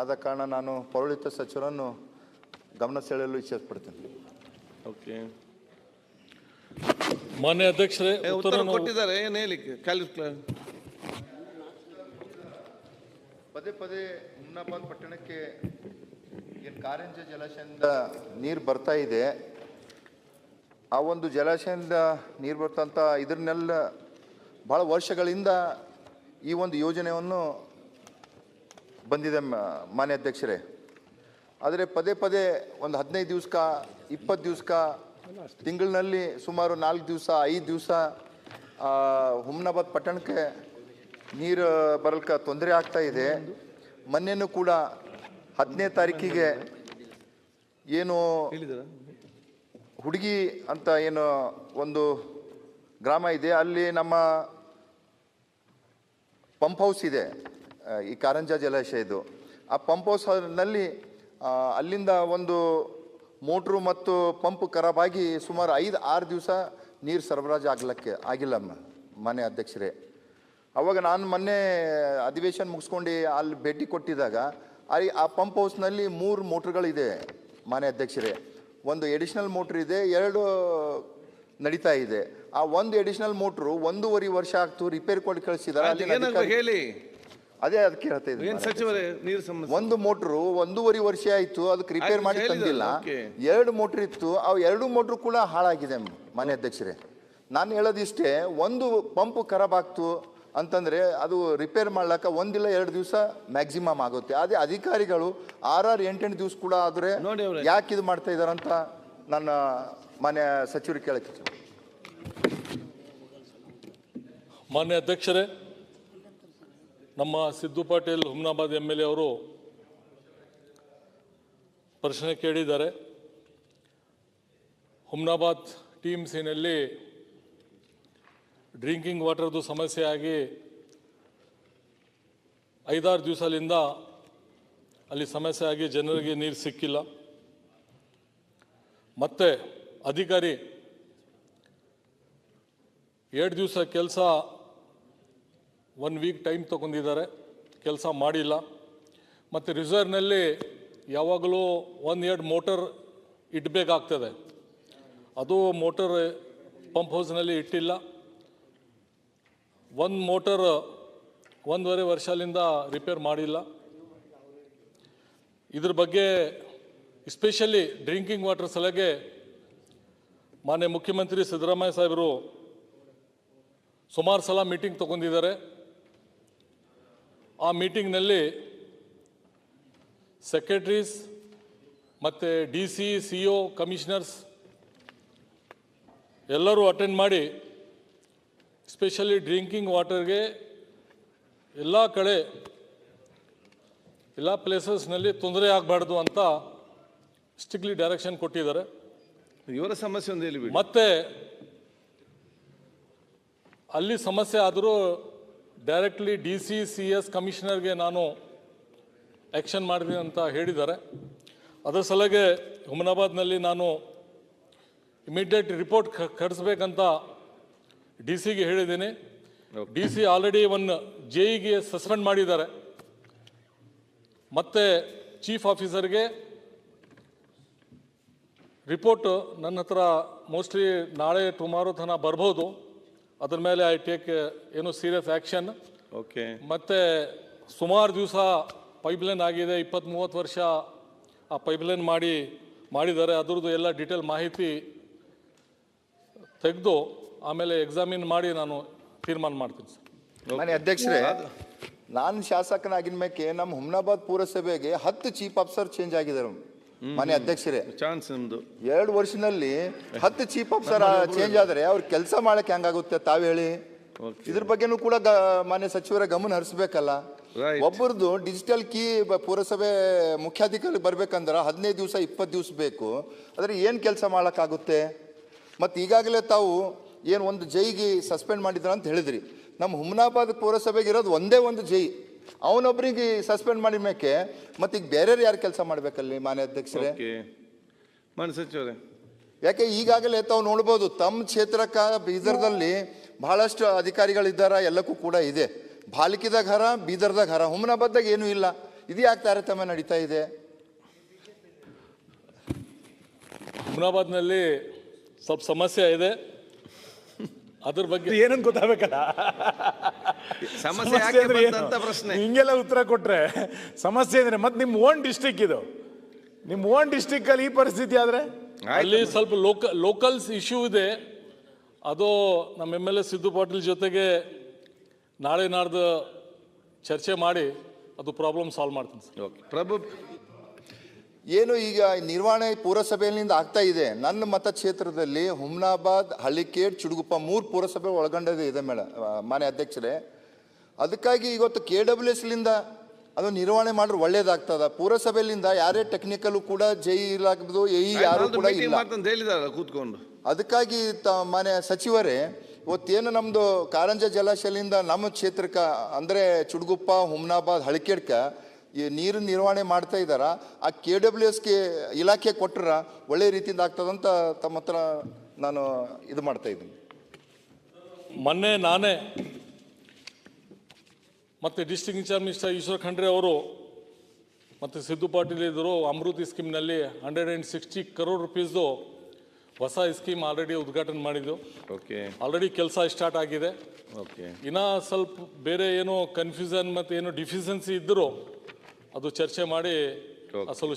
ಆದ ಕಾರಣ ನಾನು ಪೌರಳಿತ ಸಚಿವರನ್ನು ಗಮನ ಸೆಳೆಯಲು ಇಚ್ಛಿಸ್ಪಡ್ತೀನಿ ಓಕೆ. ಮಾನ್ಯ ಅಧ್ಯಕ್ಷರೇ ಉತ್ತರ ಕೊಟ್ಟಿದ್ದಾರೆ. ಏನು ಹೇಳಿಕ್ಕೆ? ಪದೇ ಪದೇ ಮುನ್ನಾಬಾದ್ ಪಟ್ಟಣಕ್ಕೆ ಏನು ಕಾರಂಜ ಜಲಾಶಯದಿಂದ ನೀರು ಬರ್ತಾ ಇದೆ. ಆ ಒಂದು ಜಲಾಶಯದಿಂದ ನೀರು ಬರ್ತಂಥ ಇದನ್ನೆಲ್ಲ ಭಾಳ ವರ್ಷಗಳಿಂದ ಈ ಒಂದು ಯೋಜನೆಯನ್ನು ಬಂದಿದೆ ಮಾನ್ಯ ಅಧ್ಯಕ್ಷರೇ. ಆದರೆ ಪದೇ ಪದೇ ಒಂದು ಹದಿನೈದು ದಿವಸಕ ಇಪ್ಪತ್ತು ದಿವಸಕ ತಿಂಗಳಿನಲ್ಲಿ ಸುಮಾರು ನಾಲ್ಕು ದಿವಸ, ಐದು ದಿವಸ ಹುಮ್ನಾಬಾದ್ ಪಟ್ಟಣಕ್ಕೆ ನೀರು ಬರಲ್ಕ ತೊಂದರೆ ಆಗ್ತಾ ಇದೆ. ಮೊನ್ನೆನೂ ಕೂಡ ಹತ್ತನೇ ತಾರೀಕಿಗೆ ಏನು ಹುಡುಗಿ ಅಂತ ಏನು ಒಂದು ಗ್ರಾಮ ಇದೆ. ಅಲ್ಲಿ ನಮ್ಮ ಪಂಪ್ ಹೌಸ್ ಇದೆ. ಈ ಕಾರಂಜ ಇದು. ಆ ಪಂಪ್ ಹೌಸ್ನಲ್ಲಿ ಅಲ್ಲಿಂದ ಒಂದು ಮೋಟ್ರು ಮತ್ತು ಪಂಪ್ ಖರಾಬಾಗಿ ಸುಮಾರು ಐದು ಆರು ದಿವಸ ನೀರು ಸರಬರಾಜು ಆಗ್ಲಿಕ್ಕೆ ಆಗಿಲ್ಲಮ್ಮ ಮನೆ ಅಧ್ಯಕ್ಷರೇ. ಅವಾಗ ನಾನು ಮೊನ್ನೆ ಅಧಿವೇಶನ ಮುಗಿಸ್ಕೊಂಡು ಅಲ್ಲಿ ಭೇಟಿ ಕೊಟ್ಟಿದ್ದಾಗ ಅಲ್ಲಿ ಆ ಪಂಪ್ ಹೌಸ್ನಲ್ಲಿ ಮೂರು ಮೋಟ್ರ್ಗಳಿದೆ ಮನೆ ಅಧ್ಯಕ್ಷರೇ. ಒಂದು ಎಡಿಷ್ನಲ್ ಮೋಟ್ರ್ ಇದೆ ಎರಡು ನಡೀತಾ ಇದೆ. ಆ ಒಂದು ಎಡಿಷನಲ್ ಮೋಟ್ರು ಒಂದೂವರೆ ವರ್ಷ ಆಗ್ತು ರಿಪೇರ್ ಕೊಟ್ಟು ಕಳಿಸಿದ್ದಾರೆ ಹೇಳಿ. ಅದೇ ಅದಕ್ಕೆ ಹೇಳ್ತಾ ಇದ್ದೀನಿ ಸಚಿವರೇ ನೀರು ಸಮಸ್ಯೆ? ಒಂದು ಮೋಟ್ರು ಒಂದೂವರೆ ವರ್ಷ ಆಯ್ತು ಅದಕ್ಕೆ ರಿಪೇರ್ ಆಯ್ತು, ಮಾಡಿ ತಂದಿಲ್ಲ. ಎರಡು ಮೋಟ್ರ್ ಇತ್ತು ಅವು ಎರಡು ಮೋಟ್ರು ಕೂಡ ಹಾಳಾಗಿದೆ ಮನೆ ಅಧ್ಯಕ್ಷರೇ. ನಾನು ಹೇಳೋದಿಷ್ಟೇ ಒಂದು ಪಂಪ್ ಖರಾಬ್ ಆಗ್ತು ಅಂತಂದ್ರೆ ಅದು ರಿಪೇರ್ ಮಾಡ್ಲಕ್ಕ ಒಂದಿಲ್ಲ ಎರಡು ದಿವಸ ಮ್ಯಾಕ್ಸಿಮಮ್ ಆಗುತ್ತೆ. ಅದೇ ಅಧಿಕಾರಿಗಳು ಆರಾರು ಎಂಟೆಂಟು ದಿವಸ ಕೂಡ ಆದ್ರೆ ನೋಡಿ ಅವ್ರೆ. ಯಾಕೆ ಇದು ಮಾಡ್ತಾ ಇದಾರಂತ ನನ್ನ ಮನೆ ಸಚಿವರು ಕೇಳಕ್ಕೆ ಮಾನ್ಯ ಅಧ್ಯಕ್ಷರೇ ನಮ್ಮ Siddu Patil Humnabad M L A ಅವರು ಪ್ರಶ್ನೆ ಕೇಳಿದ್ದಾರೆ. ಹುಮ್ನಾಬಾದ್ ಟೀಮ್ ಸಿನಲ್ಲಿ ಡ್ರಿಂಕಿಂಗ್ ವಾಟರ್ದು ಸಮಸ್ಯೆ ಆಗಿ ಐದಾರು ದಿವಸದಿಂದ ಅಲ್ಲಿ ಸಮಸ್ಯೆ ಆಗಿ ಜನರಿಗೆ ನೀರು ಸಿಕ್ಕಿಲ್ಲ. ಮತ್ತೆ ಅಧಿಕಾರಿ ಎರಡು ದಿವಸ ಕೆಲಸ ಒನ್ ವೀಕ್ ಟೈಮ್ ತೊಗೊಂಡಿದ್ದಾರೆ. ಕೆಲಸ ಮಾಡಿಲ್ಲ. ಮತ್ತು ರಿಸರ್ವ್ನಲ್ಲಿ ಯಾವಾಗಲೂ ಒನ್ ಎರಡು ಮೋಟರ್ ಇಡಬೇಕಾಗ್ತದೆ. ಅದು ಮೋಟರ್ ಪಂಪ್ ಹೌಸ್ನಲ್ಲಿ ಇಟ್ಟಿಲ್ಲ. ಒಂದು ಮೋಟರ್ ಒಂದೂವರೆ ವರ್ಷದಿಂದ ರಿಪೇರ್ ಮಾಡಿಲ್ಲ. ಇದ್ರ ಬಗ್ಗೆ ಎಸ್ಪೆಷಲಿ ಡ್ರಿಂಕಿಂಗ್ ವಾಟರ್ ಸಲಗೆ ಮಾನ್ಯ ಮುಖ್ಯಮಂತ್ರಿ ಸಿದ್ದರಾಮಯ್ಯ ಸಾಹೇಬರು ಸುಮಾರು ಸಲ ಮೀಟಿಂಗ್ ತಗೊಂಡಿದ್ದಾರೆ. ಆ ಮೀಟಿಂಗ್ನಲ್ಲಿ ಸೆಕ್ರೆಟ್ರೀಸ್ ಮತ್ತು D C C O commissioners ಎಲ್ಲರೂ ಅಟೆಂಡ್ ಮಾಡಿ ಸ್ಪೆಷಲಿ ಡ್ರಿಂಕಿಂಗ್ ವಾಟರ್ಗೆ ಎಲ್ಲ ಕಡೆ ಎಲ್ಲ ಪ್ಲೇಸಸ್ನಲ್ಲಿ ತೊಂದರೆ ಆಗಬಾರ್ದು ಅಂತ ಸ್ಟ್ರಿಕ್ಟ್ಲಿ ಡೈರೆಕ್ಷನ್ ಕೊಟ್ಟಿದ್ದಾರೆ. ಇವರ ಸಮಸ್ಯೆ ಒಂದು ಮತ್ತೆ ಅಲ್ಲಿ ಸಮಸ್ಯೆ ಆದರೂ directly D C C S ಕಮಿಷನರ್ಗೆ ನಾನು ಆ್ಯಕ್ಷನ್ ಮಾಡಿದೆ ಅಂತ ಹೇಳಿದ್ದಾರೆ. ಅದರ ಸಲಗೆ ಹುಮನಾಬಾದ್ನಲ್ಲಿ ನಾನು ಇಮಿಡಿಯೇಟ್ ರಿಪೋರ್ಟ್ ಕಳಿಸ್ಬೇಕಂತ ಡಿ ಸಿಗೆ ಹೇಳಿದ್ದೀನಿ. ಡಿ ಸಿ ಆಲ್ರೆಡಿ ಒನ್ ಜೆಇಗೆ ಸಸ್ಪೆಂಡ್ ಮಾಡಿದ್ದಾರೆ. ಮತ್ತು ಚೀಫ್ ಆಫೀಸರ್ಗೆ ರಿಪೋರ್ಟ್ ನನ್ನ ಹತ್ರ ಮೋಸ್ಟ್ಲಿ ನಾಳೆ ಟುಮಾರೋ ತನಕ ಬರ್ಬೋದು. ಅದ್ರ ಮೇಲೆ ಐ ಟೇಕ್ ಏನು ಸೀರಿಯಸ್ ಆ್ಯಕ್ಷನ್. ಓಕೆ. ಮತ್ತೆ ಸುಮಾರು ದಿವಸ ಪೈಪ್ಲೈನ್ ಆಗಿದೆ ಇಪ್ಪತ್ತ್ ಮೂವತ್ತು ವರ್ಷ ಆ ಪೈಪ್ಲೈನ್ ಮಾಡಿ ಮಾಡಿದ್ದಾರೆ. ಅದ್ರದ್ದು ಎಲ್ಲ ಡೀಟೇಲ್ ಮಾಹಿತಿ ತೆಗೆದು ಆಮೇಲೆ ಎಕ್ಸಾಮಿನ್ ಮಾಡಿ ನಾನು ತೀರ್ಮಾನ ಮಾಡ್ತೀನಿ ಸರ್. ಅಧ್ಯಕ್ಷರೇ ನಾನು ಶಾಸಕನಾಗಿನ ಮೇಲೆ ನಮ್ಮ ಹುಮ್ನಾಬಾದ್ ಪುರಸಭೆಗೆ ಹತ್ತು ಚೀಫ್ ಆಫೀಸರ್ ಚೇಂಜ್ ಆಗಿದ್ದಾರೆ. ಮಾನ್ಯ ಅಧ್ಯಕ್ಷರೇ ಚಾನ್ಸ್ ನಿಮ್ದು. ಎರಡು ವರ್ಷದಲ್ಲಿ ಹತ್ತು ಚೀಫ್ ಆಫೀಸರ್ ಚೇಂಜ್ ಆದ್ರೆ ಅವ್ರ ಕೆಲಸ ಮಾಡಕ್ಕೆ ಹೆಂಗಾಗುತ್ತೆ ತಾವ್ ಹೇಳಿ. ಇದ್ರ ಬಗ್ಗೆನೂ ಕೂಡ ಮಾನ್ಯ ಸಚಿವರ ಗಮನ ಹರಿಸ್ಬೇಕಲ್ಲ. ಒಬ್ಬರದು ಡಿಜಿಟಲ್ ಕೀ ಪುರಸಭೆ ಮುಖ್ಯಾಧಿಕಾರಿ ಬರ್ಬೇಕಂದ್ರೆ ಹದಿನೈದು ದಿವಸ ಇಪ್ಪತ್ತು ದಿವಸ ಬೇಕು. ಆದ್ರೆ ಏನ್ ಕೆಲಸ ಮಾಡಕ್ಕಾಗುತ್ತೆ? ಮತ್ತೆ ಈಗಾಗಲೇ ತಾವು ಏನು ಒಂದು ಜೈಗೆ ಸಸ್ಪೆಂಡ್ ಮಾಡಿದ್ರ ಅಂತ ಹೇಳಿದ್ರಿ. ನಮ್ಮ ಹುಮ್ನಾಬಾದ್ ಪುರಸಭೆಗೆ ಇರೋದು ಒಂದೇ ಒಂದು ಜೈ. ಅವನೊಬ್ಬರಿಗೆ ಸಸ್ಪೆಂಡ್ ಮಾಡಿದ ಮೇಕೆ ಮತ್ತೆ ಈಗ ಬೇರೆ ಯಾರು ಕೆಲಸ ಮಾಡ್ಬೇಕಲ್ಲಿ ಮಾನ್ಯ ಅಧ್ಯಕ್ಷರೇ? ಓಕೆ. ಮಾನ್ಯ ಸಚಿವರೇ. ಯಾಕೆ ಈಗಾಗಲೇ ತಾವು ನೋಡ್ಬೋದು ತಮ್ಮ ಕ್ಷೇತ್ರಕ್ಕ ಬೀದರ್ದಲ್ಲಿ ಬಹಳಷ್ಟು ಅಧಿಕಾರಿಗಳಿದ್ದಾರ ಎಲ್ಲಕ್ಕೂ ಕೂಡ ಇದೆ. ಬಾಲಿಕಿದಾಗ ಹರ ಬೀದರ್ದಾಗ ಹರ ಹುಮನಾಬಾದ್ದಾಗ ಏನೂ ಇಲ್ಲ. ಇದು ಯಾಕೆ ತಾರತಮ್ಯ ನಡೀತಾ ಇದೆ? ಹುಮನಾಬಾದ್ನಲ್ಲಿ ಸ್ವಲ್ಪ ಸಮಸ್ಯೆ ಇದೆ. ಅದ್ರ ಬಗ್ಗೆ ಏನಂತ ಗೊತ್ತಾಗಬೇಕಲ್ಲ? ಸಮಸ್ಯೆ ಯಾಕೆ ಅಂದ್ರೆ ಏನು? ಬಂತಂತ ಪ್ರಶ್ನೆ? ಹಿಂಗೆಲ್ಲ ಉತ್ತರ ಕೊಟ್ರೆ ಸಮಸ್ಯೆ ಅಂದ್ರೆ ಮತ್ತೆ ನಿಮ್ಮ ಓನ್ ಡಿಸ್ಟಿಕ್ ಇದು. ನಿಮ್ಮ ಓನ್ ಡಿಸ್ಟಿಕ್ ಅಲ್ಲಿ ಈ ಪರಿಸ್ಥಿತಿ ಆದ್ರೆ? ಅಲ್ಲಿ ಸ್ವಲ್ಪ ಲೋಕ ಲೋಕಲ್ಸ್ ಇಶ್ಯೂ ಇದೆ. ಅದು ನಮ್ಮ M L A Siddu Patil ಜೊತೆಗೆ ನಾಳೆ ನಾಡ್ದು ಚರ್ಚೆ ಮಾಡಿ ಅದು ಪ್ರಾಬ್ಲಮ್ ಸಾಲ್ವ್ ಮಾಡ್ತೀನಿ ಸರ್. ಓಕೆ ಪ್ರಭು ಏನು ಈಗ ನಿರ್ವಹಣೆ ಪುರಸಭೆಯಿಂದ ಆಗ್ತಾ ಇದೆ? ನನ್ನ ಮತಕ್ಷೇತ್ರದಲ್ಲಿ ಹುಮ್ನಾಬಾದ್ ಹಳ್ಳಿಕೇಡ್ ಚುಡುಗುಪ್ಪ ಮೂರು ಪುರಸಭೆ ಒಳಗೊಂಡದೆ ಇದೆ ಮೇಡ ಮಾನ್ಯ ಅಧ್ಯಕ್ಷರೇ. ಅದಕ್ಕಾಗಿ ಇವತ್ತು ಕೆ ಡಬ್ಲ್ಯೂ ಎಸ್ಲಿಂದ ಅದು ನಿರ್ವಹಣೆ ಮಾಡಿದ್ರೆ ಒಳ್ಳೇದಾಗ್ತದ? ಪುರಸಭೆಯಿಂದ ಯಾರೇ ಟೆಕ್ನಿಕಲ್ ಕೂಡ ಜೈ ಇಲಾಖೆದು ಎ ಯಾರು ಕೂಡ ಇಲ್ಲ. ಕೂತ್ಕೊಂಡು. ಅದಕ್ಕಾಗಿ ತ ಮಾನ್ಯ ಸಚಿವರೇ ಇವತ್ತೇನು ನಮ್ಮದು ಕಾರಂಜ ಜಲಾಶಯದಿಂದ ನಮ್ಮ ಕ್ಷೇತ್ರಕ್ಕೆ ಅಂದರೆ ಚುಡುಗುಪ್ಪ ಹುಮ್ನಾಬಾದ್ ಹಳಿಕೇಡ್ಕ ಈ ನೀರು ನಿರ್ವಹಣೆ ಮಾಡ್ತಾ ಇದ್ದಾರ? ಆ ಕೆ ಡಬ್ಲ್ಯೂ ಎಸ್ಗೆ ಇಲಾಖೆ ಕೊಟ್ಟರ ಒಳ್ಳೆ ರೀತಿಯಿಂದ ಆಗ್ತದಂತ ತಮ್ಮ ಹತ್ರ ನಾನು ಇದು ಮಾಡ್ತಾ ಇದ್ದೀನಿ. ಮೊನ್ನೆ ನಾನೇ ಮತ್ತು district in-charge minister Eshwar Khandre ಅವರು ಮತ್ತು ಸಿದ್ದು ಪಾಟೀಲ್ ಇದ್ದರು ಅಮೃತಿ ಸ್ಕೀಮ್ನಲ್ಲಿ ಹಂಡ್ರೆಡ್ ಆ್ಯಂಡ್ ಸಿಕ್ಸ್ಟಿ ಕರೋಡ್ ರುಪೀಸ್ದು ಹೊಸ ಸ್ಕೀಮ್ ಆಲ್ರೆಡಿ ಉದ್ಘಾಟನೆ ಮಾಡಿದ್ದು. ಓಕೆ ಆಲ್ರೆಡಿ ಕೆಲಸ ಸ್ಟಾರ್ಟ್ ಆಗಿದೆ. ಓಕೆ ಇನ್ನೂ ಸ್ವಲ್ಪ ಬೇರೆ ಏನೋ ಕನ್ಫ್ಯೂಷನ್ ಮತ್ತು ಏನೋ ಡಿಫಿಷನ್ಸಿ ಇದ್ದರೂ ಅದು ಚರ್ಚೆ ಮಾಡಿ ಆ ಸೊಲ್ಯೂಷನ್